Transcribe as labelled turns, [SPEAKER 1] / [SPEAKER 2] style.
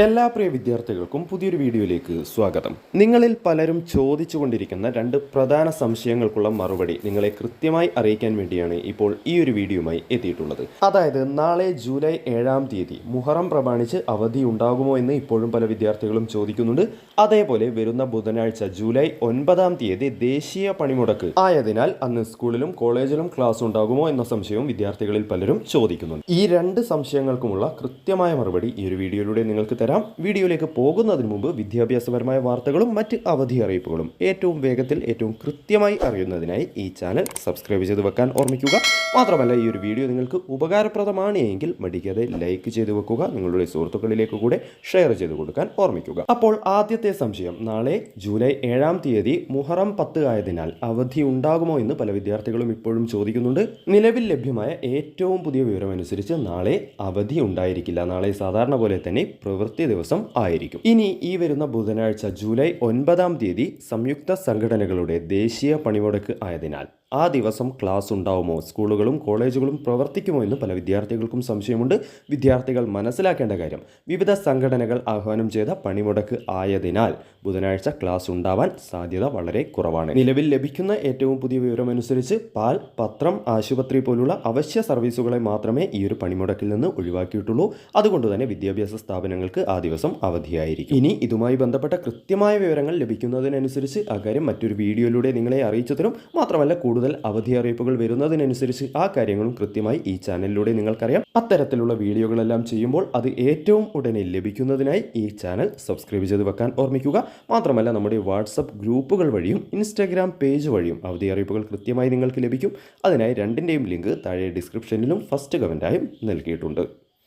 [SPEAKER 1] എല്ലാ പ്രിയ വിദ്യാർത്ഥികൾക്കും പുതിയൊരു വീഡിയോയിലേക്ക് സ്വാഗതം. നിങ്ങളിൽ പലരും ചോദിച്ചുകൊണ്ടിരിക്കുന്ന രണ്ട് പ്രധാന സംശയങ്ങൾക്കുള്ള മറുപടി നിങ്ങളെ കൃത്യമായി അറിയിക്കാൻ വേണ്ടിയാണ് ഇപ്പോൾ ഈ ഒരു വീഡിയോയുമായി എത്തിയിട്ടുള്ളത്. അതായത് നാളെ ജൂലൈ ഏഴാം തീയതി മുഹറം പ്രമാണിച്ച് അവധി ഉണ്ടാകുമോ എന്ന് ഇപ്പോഴും പല വിദ്യാർത്ഥികളും ചോദിക്കുന്നുണ്ട്. അതേപോലെ വരുന്ന ബുധനാഴ്ച ജൂലൈ ഒൻപതാം തീയതി ദേശീയ പണിമുടക്ക് ആയതിനാൽ അന്ന് സ്കൂളിലും കോളേജിലും ക്ലാസ് ഉണ്ടാകുമോ എന്ന സംശയവും വിദ്യാർത്ഥികളിൽ പലരും ചോദിക്കുന്നുണ്ട്. ഈ രണ്ട് സംശയങ്ങൾക്കുമുള്ള കൃത്യമായ മറുപടി ഈ ഒരു വീഡിയോയിലൂടെ നിങ്ങൾക്ക് തരാം. വീഡിയോയിലേക്ക് പോകുന്നതിന് മുമ്പ് വിദ്യാഭ്യാസപരമായ വാർത്തകളും മറ്റ് അവധി അറിയിപ്പുകളും ഏറ്റവും വേഗത്തിൽ ഏറ്റവും കൃത്യമായി അറിയുന്നതിനായി ഈ ചാനൽ സബ്സ്ക്രൈബ് ചെയ്ത് വെക്കാൻ ഓർമ്മിക്കുക. മാത്രമല്ല ഈ ഒരു വീഡിയോ നിങ്ങൾക്ക് ഉപകാരപ്രദമാണ് എങ്കിൽ മടിക്കാതെ ലൈക്ക് ചെയ്ത് വെക്കുക നിങ്ങളുടെ സുഹൃത്തുക്കളിലേക്ക് കൂടെ ഷെയർ ചെയ്ത് കൊടുക്കാൻ ഓർമ്മിക്കുക. അപ്പോൾ ആദ്യത്തെ സംശയം നാളെ ജൂലൈ ഏഴാം തീയതി മുഹറം പത്ത് ആയതിനാൽ അവധി ഉണ്ടാകുമോ എന്ന് പല വിദ്യാർത്ഥികളും ഇപ്പോഴും ചോദിക്കുന്നുണ്ട്. നിലവിൽ ലഭ്യമായ ഏറ്റവും പുതിയ വിവരമനുസരിച്ച് നാളെ അവധി ഉണ്ടായിരിക്കില്ല. നാളെ സാധാരണ പോലെ തന്നെ പ്രവൃത്തി ദിവസം ആയിരിക്കും. ഇനി ഈ വരുന്ന ബുധനാഴ്ച ജൂലൈ ഒൻപതാം തീയതി സംയുക്ത സംഘടനകളുടെ ദേശീയ പണിമുടക്ക് ആയതിനാൽ ആ ദിവസം ക്ലാസ് ഉണ്ടാവുമോ? സ്കൂളുകളും കോളേജുകളും പ്രവർത്തിക്കുമോ എന്ന് പല വിദ്യാർത്ഥികൾക്കും സംശയമുണ്ട്. വിദ്യാർത്ഥികൾ മനസ്സിലാക്കേണ്ട കാര്യം വിവിധ സംഘടനകൾ ആഹ്വാനം ചെയ്ത പണിമുടക്ക് ആയതിനാൽ ബുധനാഴ്ച ക്ലാസ് ഉണ്ടാവാൻ സാധ്യത വളരെ കുറവാണ്. നിലവിൽ ലഭിക്കുന്ന ഏറ്റവും പുതിയ വിവരമനുസരിച്ച് പാൽ പത്രം ആശുപത്രി പോലുള്ള അവശ്യ സർവീസുകളെ മാത്രമേ ഈ ഒരു പണിമുടക്കിൽ നിന്ന് ഒഴിവാക്കിയിട്ടുള്ളൂ. അതുകൊണ്ട് തന്നെ വിദ്യാഭ്യാസ സ്ഥാപനങ്ങൾക്ക് ആ ദിവസം അവധിയായിരിക്കും. ഇനി ഇതുമായി ബന്ധപ്പെട്ട കൃത്യമായ വിവരങ്ങൾ ലഭിക്കുന്നതിനനുസരിച്ച് അക്കാര്യം മറ്റൊരു വീഡിയോയിലൂടെ നിങ്ങളെ അറിയിച്ചതിനും മാത്രമല്ല മാത്രമല്ല കൂടുതൽ അവധി അറിയിപ്പുകൾ വരുന്നതിനനുസരിച്ച് ആ കാര്യങ്ങളും കൃത്യമായി ഈ ചാനലിലൂടെ നിങ്ങൾക്കറിയാം. അത്തരത്തിലുള്ള വീഡിയോകളെല്ലാം ചെയ്യുമ്പോൾ അത് ഏറ്റവും ഉടനെ ലഭിക്കുന്നതിനായി ഈ ചാനൽ സബ്സ്ക്രൈബ് ചെയ്ത് വെക്കാൻ ഓർമ്മിക്കുക. മാത്രമല്ല നമ്മുടെ വാട്സപ്പ് ഗ്രൂപ്പുകൾ വഴിയും ഇൻസ്റ്റാഗ്രാം പേജ് വഴിയും അവധി അറിയിപ്പുകൾ കൃത്യമായി നിങ്ങൾക്ക് ലഭിക്കും. അതിനായി രണ്ടിന്റെയും ലിങ്ക് താഴെ ഡിസ്ക്രിപ്ഷനിലും ഫസ്റ്റ് കമന്റായും നൽകിയിട്ടുണ്ട്.